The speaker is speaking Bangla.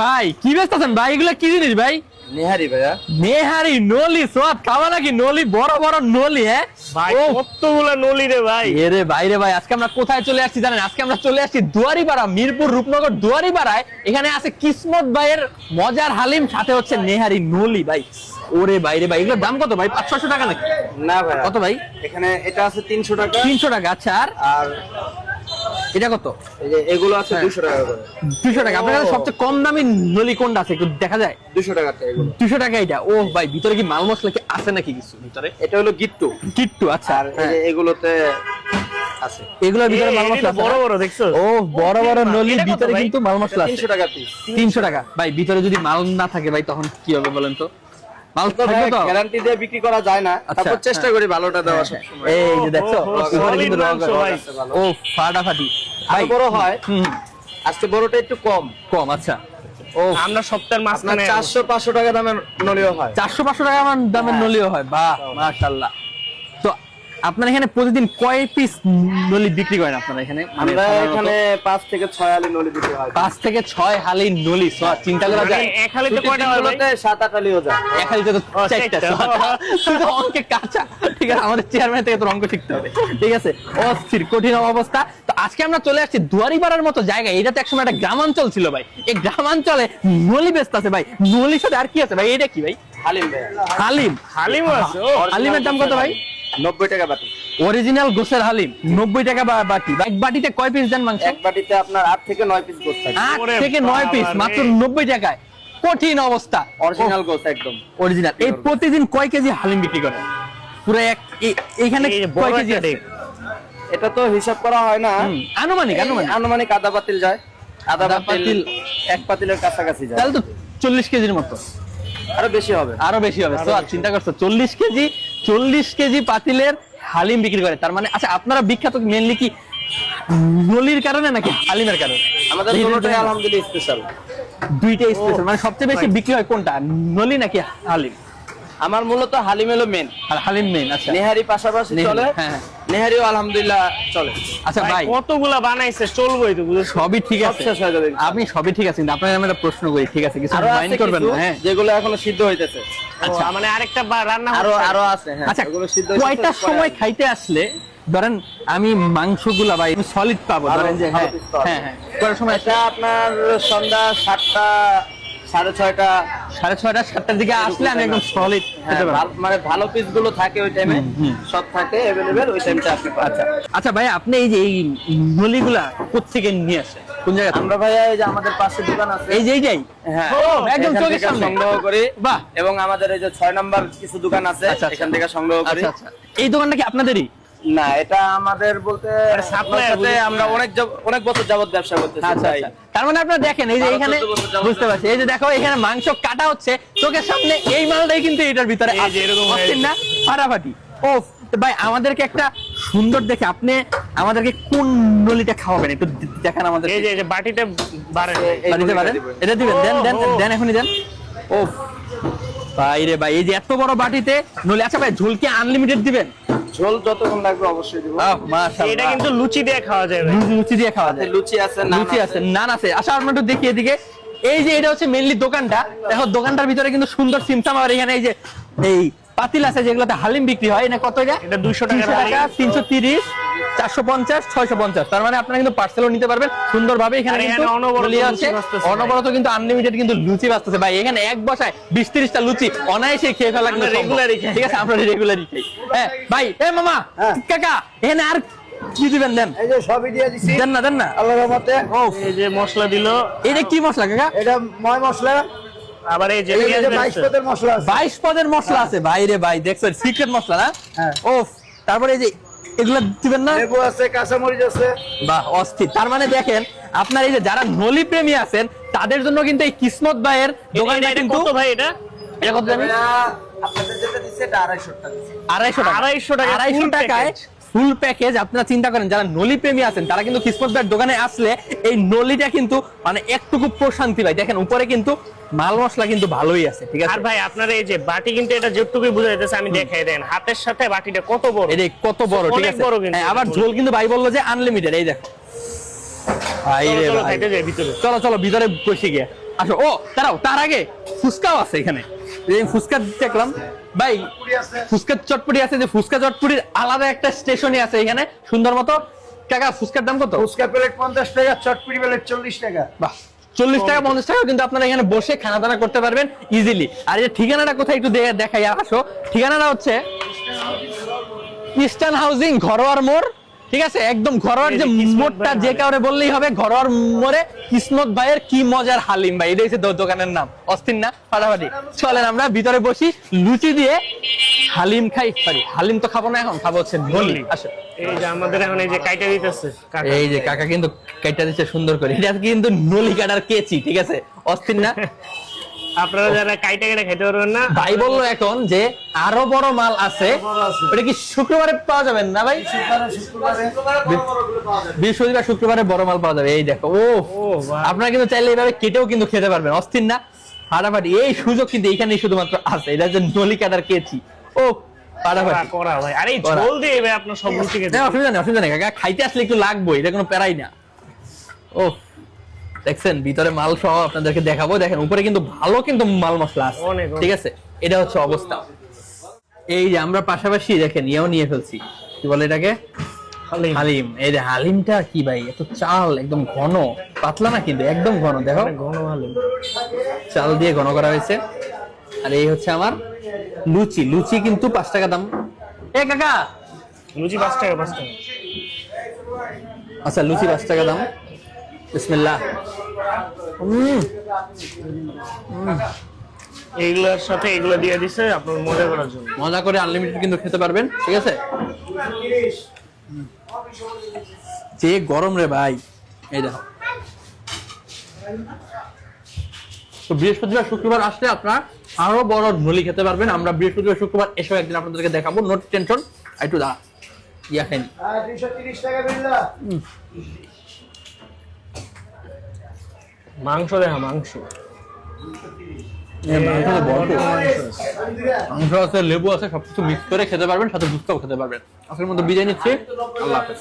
ভাই কি ব্যস্ত আছেন? ভাই এগুলো কি জিনিস ভাই? নেহারি ভাইয়া। নেহারি নলি সব খাওয়া নাকি নলি? বড় বড় নলি হ্যাঁ? ভাই কতগুলা নলি রে ভাই? এরে বাইরে ভাই আজকে আমরা কোথায় চলে আসছি জানেন? আজকে আমরা চলে আসছি দুয়ারিপাড়া মিরপুর রূপনগর দুয়ারিপাড়ায়। এখানে আছে কিসমত ভাইয়ের মজার হালিম সাথে হচ্ছে নেহারি নলি ভাই। ওরে বাইরে ভাই এগুলোর দাম কত ভাই? পাঁচশো টাকা নাকি? না ভাই কত ভাই? এখানে এটা আছে তিনশো টাকা। তিনশো টাকা আচ্ছা আর আর এটা কত? এগুলো আছে হ্যাঁ। দুশো টাকা করে। দুশো টাকা। আপনার সবচেয়ে কম দামি নলি কোনটা আছে? একটু দেখা যায়? এগুলো। দুশো টাকা এটা। ও ভাই ভিতরে কি মাল মশলা কি আছে নাকি কিছু ভিতরে? এটা হলো গিট্টু। কিট্টু আচ্ছা। আর এই হ্যাঁ। যে এগুলোতে আছে। এগুলোর ভিতরে এই, মাল এগুলো মশলা বড় বড় দেখছ? ও বড় বড় কত ভিতরে কিন্তু মাল মশলা আছে। টাকা পিস টাকা। ভাই ভিতরে যদি মাল না থাকে ভাই তখন কি হবে বলেন তো? মাল থাকবে তো? গ্যারান্টি দিয়ে বিক্রি করা যায় না। আচ্ছা, তারপর চেষ্টা হ্যাঁ। করি ভালোটা দেওয়ার। সবসময় এই যে দেখছ ও, ও, উপরে কিন্তু solid রগ মাংস ভাই। আছে ভালো। ও ফাটাফাটি। আর বড় হয় আজকে বড়টা একটু কম। কম আচ্ছা। ও আমরা সপ্তাহের মাঝখানে চারশো পাঁচশো টাকা দামের নলিও হয়। চারশো পাঁচশো টাকা আমার দামের হ্যাঁ। নলিও হয়। বাহ আপনার এখানে প্রতিদিন কয় পিস নলি বিক্রি করেন আপনারা এখানে? মানে আমরা এখানে পাঁচ থেকে ছয় আলি নলি দিতে হয়। পাঁচ থেকে ছয় হালি নলি চিন্তা করা যায়। মানে এক হালিতে কয়টা হয়? দিনগুলোতে সাত আট আলিও যায়। এক হালিতে তো চারটা তো অঙ্কে কাঁচা। ঠিক আছে আমাদের চেয়ারম্যান থেকে তোর অঙ্ক শিখতে হবে। ঠিক আছে অস্থির কঠিন অবস্থা। তো আজকে আমরা চলে আসছি দুয়ারিপাড়ার মতো জায়গা এটা তো একসময় একটা গ্রামাঞ্চল ছিল ভাই। এই গ্রামাঞ্চলে নলি ব্যস্ত আছে ভাই। নলির সাথে আর কি আছে ভাই? এটা কি ভাই? হালিম ভাই। হালিম। হালিম আছে হালিমের দাম কত ভাই? নব্বই টাকা বাটি। অরিজিনাল গোসের হালিম নব্বই টাকা বাটি। এক বাটিতে কয় পিস দেন মাংস? এক বাটিতে আপনার আট থেকে নয় পিস গোস থাকে আট ওরে থেকে নয় পিস মাত্র রে। নব্বই টাকায়। কঠিন অবস্থা। অরিজিনাল গোস একদম। অরিজিনাল এই প্রতিদিন কয় কেজি হালিম বিক্রি করে পুরো এক এ- এইখানে এই যে কয় কেজি আছে? এটা তো হিসাব করা হয় না। আনুমানিক আনুমানিক। আনুমানিক আদা পাতিল যায়। আদা পাতিল পাতিল। এক পাতিলের কাছাকাছি যায়। তাহলে তো চল্লিশ কেজির মতো। আরও বেশি হবে। আরও বেশি হবে। তো চিন্তা করছ? চল্লিশ কেজি চল্লিশ কেজি পাতিলের হালিম বিক্রি করে। তার মানে আচ্ছা আপনারা বিখ্যাত মেনলি কি নলির কারণে নাকি হালিমের কারণে? আমাদের দুটোটাই আলহামদুলিল্লাহ স্পেশাল দুইটাই স্পেশাল মানে সবচেয়ে বেশি বিক্রি হয় কোনটা? নলি নাকি হালিম? আমার মূলত হালিম এলো মেন আর হালিম মেন আচ্ছা। নেহারি পাশাপাশি চলে হ্যাঁ, হ্যাঁ। নেহারিও আলহামদুলিল্লাহ চলে। আচ্ছা ভাই ভাই। কতগুলা বানাইছে চলবোই তো বুঝেছ? সবই ঠিক আছে। শেষ হয়ে যাবে। ইনশাআল্লাহ। আপনি সবই ঠিক আছে কিন্তু আমি একটা প্রশ্ন করি ঠিক আছে? কিছু মাইন্ড করবেন না হ্যাঁ। যেগুলো এখনও সিদ্ধ হইতেছে। আচ্ছা। মানে আরেকটা রান্না আরও আরও আছে হ্যাঁ। আচ্ছা সিদ্ধ কয়টার সময় খাইতে আসলে ধরেন আমি মাংসগুলা বা সলিড পাবো ধরেন যে হ্যাঁ। হ্যাঁ হ্যাঁ। কয়টার সময় এটা আপনার সন্ধ্যা সাতটা সাড়ে ছয়টা সাড়ে ছয়টা সাতটার দিকে আসলে আমি একদম সলিড হ্যাঁ, মানে ভালো পিসগুলো থাকে ওই টাইমে। সব থাকে এভেলেবেল ওই টাইমটা আপনি আচ্ছা। আচ্ছা ভাই আপনি এই যে এই নলিগুলা কোথেকে নিয়ে আসেন কোন জায়গা আমরা ভাইয়া এই যে আমাদের পাশে দোকান আছে। এই যে এইটাই হ্যাঁ একদম চোখের সামনে। সংগ্রহ করি। বাহ। এবং আমাদের এই যে ছয় নাম্বার কিছু দোকান আছে আচ্ছা, আচ্ছা। এখান থেকে সংগ্রহ করি। আচ্ছা আচ্ছা। এই দোকানটা কি আপনাদেরই? না এটা আমাদের বলতে মানে। আমরা অনেক অনেক বছর যাবত ব্যবসা করতেছি আচ্ছা আচ্ছা। তার মানে আপনারা দেখেন এই যে এখানে বুঝতে পারছি। এই যে দেখো এখানে মাংস কাটা হচ্ছে। চোখের সামনে এই মালটাই কিন্তু এটার ভিতরে আছে। এরকম হয়ে না? ফাটাফাটি। ও ভাই আমাদেরকে একটা সুন্দর দেখে আপনি আমাদেরকে কোন নলিটা খাওয়াবেন একটু দেখান আমাদের এই যে এই যে বাটিতে বাড়ে এই দিতে নলিটা পারেন দিবেন। এটা দিবেন। দেন দেন। দেন এখনই দেন। ও ভাই রে ভাই এই যে এত বড় বাটিতে নলি আচ্ছা ভাই ঝোল কি আনলিমিটেড দিবেন? ঝোল যতক্ষণ লাগবে অবশ্যই দিব। মাশাআল্লাহ। এটা কিন্তু লুচি দিয়ে খাওয়া যায় ভাই। লুচি লুচি দিয়ে খাওয়া যায়। লুচি আছে নান লুচি আছে। নান আছে। আচ্ছা আমরা একটু দেখি এদিকে। এই যে এটা হচ্ছে মেইনলি দোকানটা। দেখো দোকানটার ভিতরে কিন্তু সুন্দর সিমসাম আর এখানে এই যে এই পাতিল আছে যেগুলোতে হালিম বিক্রি হয় না কত এটা? এটা 200 টাকা 300 টাকা তিনশো তিরিশ চারশো পঞ্চাশ ছয়শো পঞ্চাশ। তার মানে আপনারা কিন্তু পার্সেলও নিতে পারবেন। সুন্দরভাবে এখানে কিন্তু অনবরত আছে। অনবরত কিন্তু আনলিমিটেড কিন্তু লুচি বাঁচতেছে ভাই। এখানে এক বসায় বিশ তিরিশটা লুচি অনায়াসে খেয়ে ফেলা কিন্তু। খাই। ঠিক আছে আমরা রেগুলারই খাই। হ্যাঁ ভাই এ মামা হ্যাঁ। কাকা এখানে আর কি দিবেন দেন? এই যে সবই দিয়ে দিছি। দেন না দেন না। আল্লাহর রহমতে। এই যে মশলা দিল। এটা কি মশলা কাকা? এটা ময় মশলা। আবার এই যে এই পেঁয়াজ যে বেরেস্তা। বাইশ পদের মশলা আছে বাইশ পদের মশলা আছে বাইরে ভাই দেখছ সিক্রেট মশলা না হ্যাঁ। ওফ তারপরে এই যে এগুলো দিবেন না লেবু আছে কাঁচামরিচ আছে বাহ অস্থির তার মানে দেখেন আপনার এই যে যারা নলি প্রেমী আছেন তাদের জন্য কিন্তু এই কিসমত ভাইয়ের দোকানটা কিন্তু কত ভাই এটা এটা কত আপনাদের যেটা দিচ্ছে এটা আড়াইশো টাকা দিচ্ছে। আড়াইশো টাকা আড়াইশো টাকা আড়াইশো full টাকায় package। ফুল প্যাকেজ আপনারা চিন্তা করেন যারা নলি প্রেমী আছেন তারা কিন্তু কিসমত ভাইয়ের দোকানে আসলে এই নলিটা কিন্তু মানে একটুকু প্রশান্তি ভাই দেখেন উপরে কিন্তু মাল মশলা কিন্তু ভালোই আছে ঠিক আছে? আর ভাই আপনার এই যে বাটি কিন্তু এটা যেটুকুই বুঝা যাইতেছে আমি দেখাই দেন। হাতের সাথে বাটিটা কত বড়? এটা কত বড় ঠিক আছে? বড় কিন্তু হ্যাঁ, আবার ঝোল কিন্তু ভাই বলল যে আনলিমিটেড এই দেখো। ভাই চলো, রে চলো, ভাই। ভিতরে। চলো চলো ভিতরে বসে গিয়ে। আসো ও দাঁড়াও তার আগে ফুচকাও আছে এখানে। এই ফুচকা দেখলাম ভাই ফুচকা চটপটি আছে যে ফুচকা চটপটির আলাদা একটা স্টেশনই আছে এখানে সুন্দর মতো। কাকা ফুচকার দাম কত? ফুচকা প্লেট পঞ্চাশ টাকা চটপুরি প্লেট চল্লিশ টাকা। বাহ চল্লিশ টাকা পঞ্চাশ টাকা কিন্তু আপনারা এখানে বসে খানা দানা করতে পারবেন ইজিলি আর এই ঠিকানাটা কোথায় একটু দেখাই আসো। ঠিকানাটা হচ্ছে ইস্টার্ন হাউজিং ঘরোয়ার মোড়। ঠিক আছে? একদম ঘরোয়ার যে মোড়টা যে। কাউরে বললেই হবে ঘরোয়ার মোড়ে কিসমত ভাইয়ের কি মজার হালিম ভাই। এটা হচ্ছে দোকানের নাম। অস্থির না? ফাটাফাটি। চলেন আমরা ভিতরে বসি। লুচি দিয়ে হালিম খাই সরি হালিম তো খাব না এখন খাব হচ্ছে নলি আসো। এই যে আমাদের এখন এই যে কাইটা দিতেছে কাকা। এই যে কাকা কিন্তু কেটে দিচ্ছে সুন্দর করে। এটা কিন্তু নলি কাটার কেচি ঠিক আছে? অস্থির না? আপনারা যারা কাইটা কেটে খেতে পারবেন না ভাই বলল এখন যে আরও বড় মাল আছে। ওটা কি শুক্রবারে পাওয়া যাবেন না ভাই? শুক্রবারে শুক্রবারে বৃহস্পতিবার শুক্রবারে বড় মাল পাওয়া যাবে। এই দেখো ও আপনারা কিন্তু চাইলে এইভাবে কেটেও কিন্তু খেতে পারবেন। অস্থির না? ফাটাফাটি। এই সুযোগ কিন্তু এখানেই শুধুমাত্র আছে। এটা যে নলি কাটার কেচি ও করা ফাটাফাটি। করা ভাই। আরে ঝোল দিয়ে ভাই আপনার সব রুচি খেতে অসুবিধা নেই অসুবিধা নেই। কাকা খাইতে আসলে একটু লাগবে এটা কোনো প্যারাই না। ও দেখছেন? ভিতরে মাল সহ আপনাদেরকে দেখাবো। দেখেন উপরে কিন্তু ভালো কিন্তু মাল মশলা আছে। ঠিক আছে? এটা হচ্ছে অবস্থা। এই যে আমরা পাশাপাশি দেখেন ইয়েও নিয়ে ফেলছি। কি বলে এটাকে। হালিম। এই যে হালিমটা কি ভাই? এত চাল একদম ঘন। পাতলা না কিন্তু একদম ঘন। দেখো। ঘন হালিম। চাল দিয়ে ঘন করা হয়েছে। আর এই হচ্ছে আমার লুচি। লুচি কিন্তু পাঁচ টাকা দাম। এ কাকা! লুচি পাঁচ টাকা পাঁচ টাকা। আচ্ছা লুচি পাঁচ টাকা দাম। বিসমিল্লাহ। এইগুলোর সাথে এগুলো দিয়ে দিছে আপনার মজা করার জন্য। মজা করে আনলিমিটেড কিন্তু খেতে পারবেন ঠিক আছে? যে গরম রে ভাই এই দেখো। তো বৃহস্পতিবার শুক্রবার আসলে আপনার আরও বড় নলি খেতে পারবেন। আমরা বৃহস্পতিবার শুক্রবার এসব একদিন আপনাদেরকে দেখাবো। নোট টেনশন একটু দা ইয়া খাইনি। টাকা মাংস দেখা মাংস। মাংস আছে লেবু আছে সবকিছু মিক্স করে খেতে পারবেন সাথে দুধটাও খেতে পারবেন। আজকের মতো বিরিয়ানি নিচ্ছি। আল্লাহ হাফেজ।